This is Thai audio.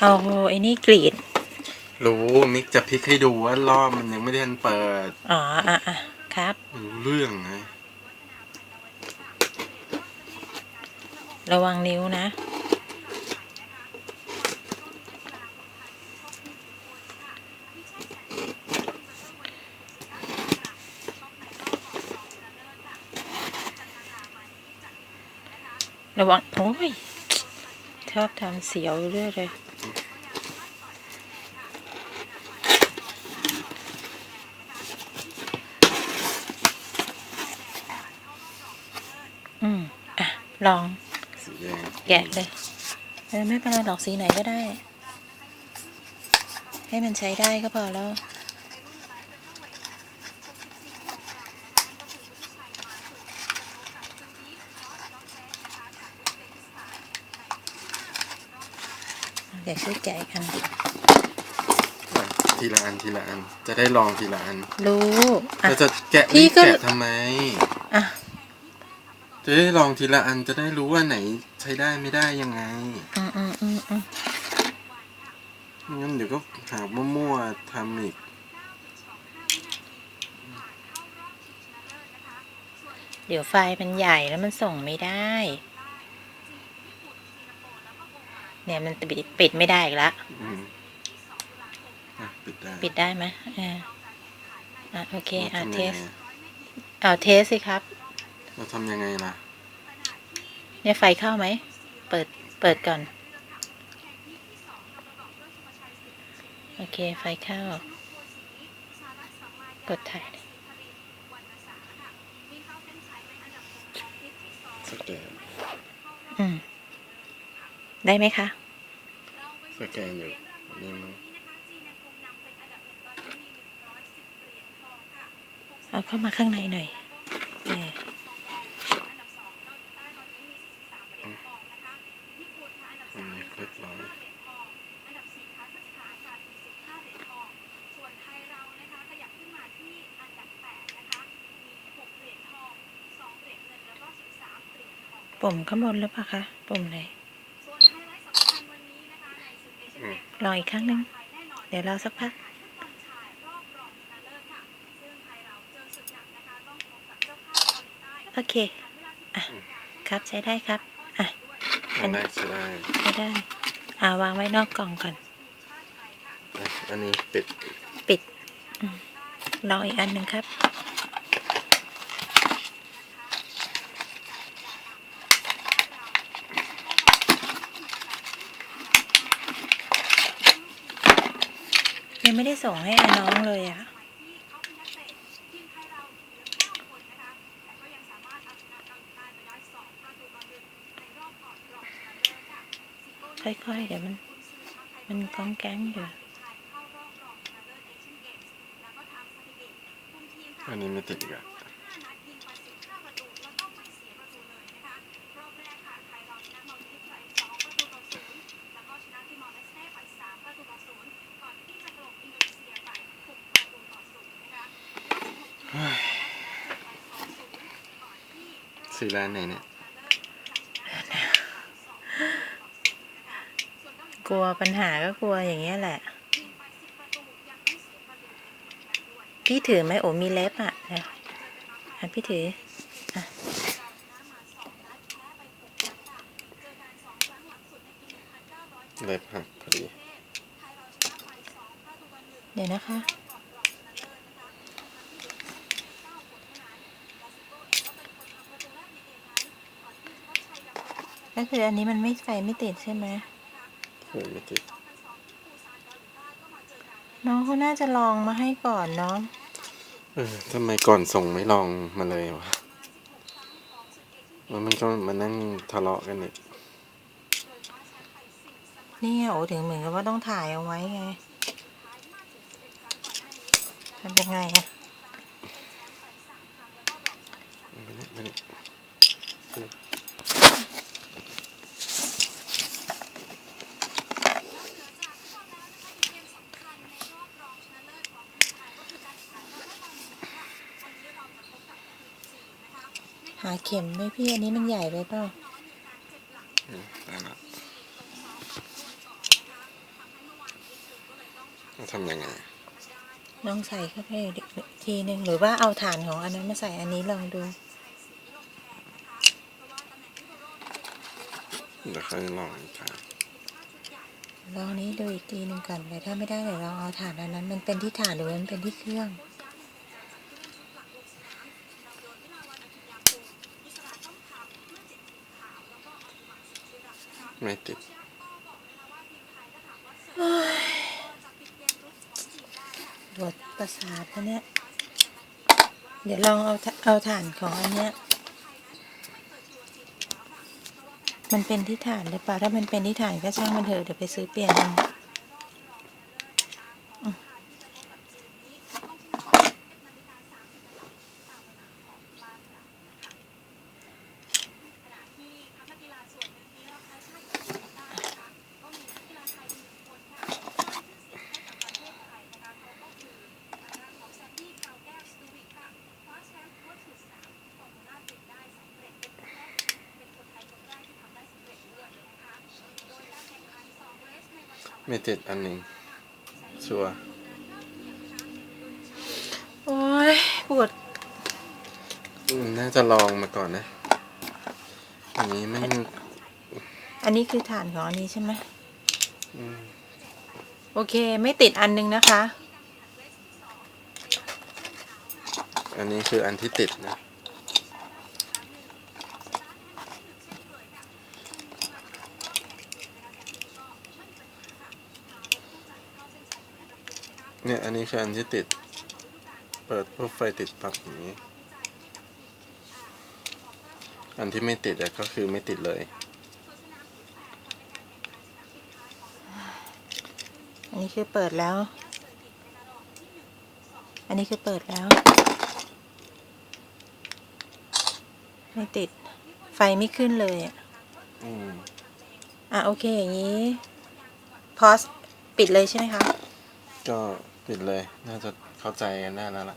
เอาไอ้นี่กรีด รู้มิกจะพลิกให้ดูว่ารอบมันยังไม่ได้ทันเปิดอ๋ออะอะครับรู้เรื่องไงระวังนิ้วนะ ระวังโอ้ยชอบทำเสียวเรื่อยเลย อืม อะ ลอง สีแดงแกะเลยเออไม่เป็นไรหรอกสีไหนก็ได้ ให้มันใช้ได้ก็พอแล้ว เดี๋ยวช่วยแกะอีกอันอะทีละอันทีละอัน จะได้ลองทีละอันรู้อะ เราจะแกะพี่รีบก็ แกะทำไม อะ จะได้ลองทีละอันจะได้รู้ว่าไหนใช้ได้ไม่ได้ยังไงอืมอืมอืมอืมไม่งั้นเดี๋ยวก็หามั่วๆทำอีก เดี๋ยวไฟมันใหญ่แล้วมันส่งไม่ได้ เนี่ยมันปิดปิดไม่ได้อีกละ อืมอะปิดได้ปิดได้ไหมเอออะโอเคเราอะทำเทยังสไงเอาเทสสิครับ เราทำยังไงล่ะ เนี่ยไฟเข้าไหม เปิด เปิดก่อน โอเค ไฟเข้า กดถ่ายสแกนอืม ได้ไหมคะ สแกนอยู่นี่มั้งเอาเข้ามาข้างในหน่อยเออ อันนี้เรียบร้อย ปุ่มข้างบนหรือเปล่าคะปุ่มไหนอืมรออีกครั้งหนึ่งเดี๋ยวรอสักพักโอเค อะ ครับใช้ได้ครับ อะ อันได้ใช้ได้ใช้ได้อ่าวางไว้นอกกล่องก่อนอะอันนี้ปิด ปิดอืมลองอีกอันหนึ่งครับ ยังไม่ได้ส่งให้น้องเลยอะค่อยๆ เดี๋ยวมัน มันก้องแก้งอยู่ อันนี้ไม่ติดอีกอะ สีร้านไหนเนี่ย กลัวปัญหาก็กลัวอย่างเงี้ยแหละ พี่ถือไหมโอ้มีเล็บอะเดี๋ยวอะพี่ถือเล็บหักพอดี เดี๋ยวนะคะ ก็คืออันนี้มันไม่ไฟไม่ติดใช่ไหมเออไม่ติด น้องเขาน่าจะลองมาให้ก่อนเนาะเออทำไมก่อนส่งไม่ลองมาเลยวะแล้วมันก็มานั่งทะเลาะกันอีกนี่ไงโอ้ถึงเหมือนกับว่าต้องถ่ายเอาไว้ไงทำยังไงอะไม่ได้ไม่ได้าเข็มไหมพี่ อันนี้มันใหญ่ไปเปล่าอืมได้ละแล้วทำยังไงลองใส่เข้าไปอีกทีหนึ่งหรือว่าเอาฐานของอันนั้นมาใส่อันนี้ลองดูเดี๋ยวค่อยลองอีกครั้งลองนี้ดูอีกทีหนึ่งก่อนเลยถ้าไม่ได้เดี๋ยวลองเอาฐานอันนั้น มันเป็นที่ฐานหรือมันเป็นที่เครื่อง ไม่ติด ปวดประสาทเนี่ยเดี๋ยวลองเอาเอาฐานของอันเนี้ย มันเป็นที่ฐานหรือเปล่า ถ้ามันเป็นที่ฐานก็ช่างมันเถอะ เดี๋ยวไปซื้อเปลี่ยนเอา ไม่ติดอันหนึ่งชัวร์โอ้ยปวดอืมน่าจะลองมาก่อนนะ อันนี้ไม่อันนี้คือฐานของอันนี้ใช่ไหมอืมโอเค ไม่ติดอันนึงนะคะ อันนี้คืออันที่ติดนะ เนี่ย อันนี้คืออันที่ติด เปิดปุ๊บไฟติดปั๊บอย่างนี้ อันที่ไม่ติดอะก็คือไม่ติดเลย อันนี้คือเปิดแล้ว อันนี้คือเปิดแล้ว ไม่ติด ไฟไม่ขึ้นเลยอะอืมอะโอเคอย่างนี้ พอสปิดเลยใช่ไหมคะ ก็ ปิดเลย น่าจะเข้าใจกันได้แล้วล่ะ